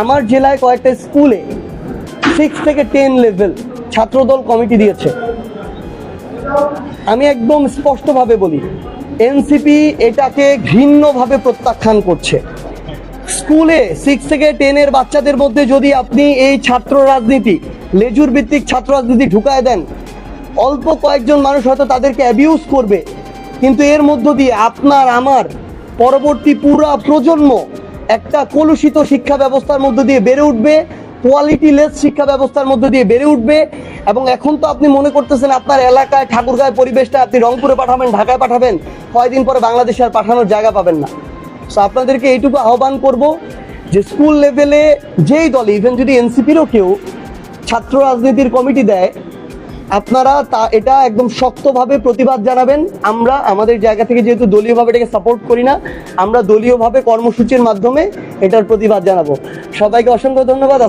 আমার জেলায় কয়েকটা স্কুলে সিক্স থেকে টেন লেভেল ছাত্রদল কমিটি দিয়েছে। আমি একদম স্পষ্টভাবে বলি এনসিপি এটাকে ঘৃণ্যভাবে প্রত্যাখ্যান করছে। স্কুলে সিক্স থেকে টেনের বাচ্চাদের মধ্যে যদি আপনি এই ছাত্র রাজনীতি, লেজুর ভিত্তিক ছাত্র রাজনীতি ঢুকায় দেন, অল্প কয়েকজন মানুষ হয়তো তাদেরকে অ্যাবিউজ করবে। কিন্তু এর মধ্য দিয়ে আপনার, আমার পরবর্তী পুরা প্রজন্ম একটা কলুষিত শিক্ষা ব্যবস্থার মধ্য দিয়ে বেড়ে উঠবে কোয়ালিটিলেস শিক্ষা ব্যবস্থার মধ্য দিয়ে বেড়ে উঠবে, এবং এখন তো আপনি মনে করতেছেন আপনার এলাকায়, ঠাকুরগাঁয় পরিবেশটা আপনি রংপুরে পাঠাবেন, ঢাকায় পাঠাবেন, কয়দিন পরে বাংলাদেশে আর পাঠানোর জায়গা পাবেন না। সো আপনাদেরকে এইটুকু আহ্বান করব যে স্কুল লেভেলে যেই দল ইভেন যদি এনসিপিরও কেউ ছাত্র রাজনীতির কমিটি দেয় আপনারা তা এটা একদম শক্তভাবে প্রতিবাদ জানাবেন। আমরা আমাদের জায়গা থেকে যেহেতু দলীয়ভাবে এটাকে সাপোর্ট করি না, আমরা দলীয়ভাবে কর্মসূচির মাধ্যমে এটার প্রতিবাদ জানাব। সবাইকে অসংখ্য ধন্যবাদ।